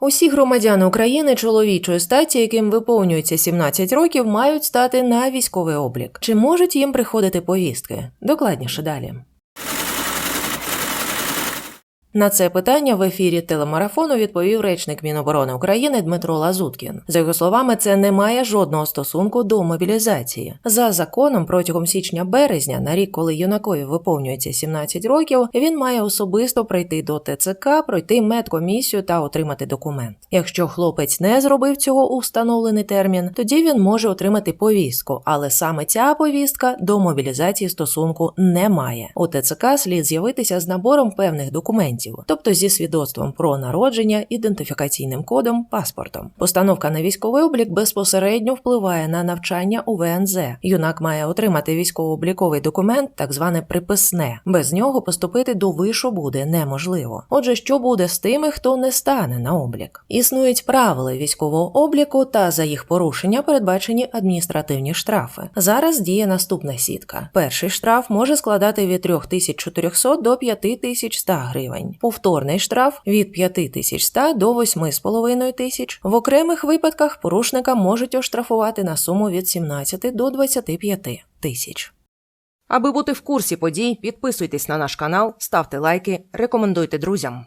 Усі громадяни України чоловічої статі, яким виповнюється 17 років, мають стати на військовий облік. Чи можуть їм приходити повістки? Докладніше далі. На це питання в ефірі телемарафону відповів речник Міноборони України Дмитро Лазуткін. За його словами, це не має жодного стосунку до мобілізації. За законом, протягом січня-березня, на рік, коли юнакові виповнюється 17 років, він має особисто прийти до ТЦК, пройти медкомісію та отримати документ. Якщо хлопець не зробив цього у встановлений термін, тоді він може отримати повістку, але саме ця повістка до мобілізації стосунку не має. У ТЦК слід з'явитися з набором певних документів, тобто зі свідоцтвом про народження, ідентифікаційним кодом, паспортом. Постановка на військовий облік безпосередньо впливає на навчання у ВНЗ. Юнак має отримати військово-обліковий документ, так зване приписне. Без нього поступити до вишу буде неможливо. Отже, що буде з тими, хто не стане на облік? Існують правила військового обліку, та за їх порушення передбачені адміністративні штрафи. Зараз діє наступна сітка. Перший штраф може складати від 3400 до 5100 гривень. Повторний штраф від 5100 до 8500 тисяч. В окремих випадках порушника можуть оштрафувати на суму від 17 до 25 тисяч. Аби бути в курсі подій, підписуйтесь на наш канал, ставте лайки, рекомендуйте друзям.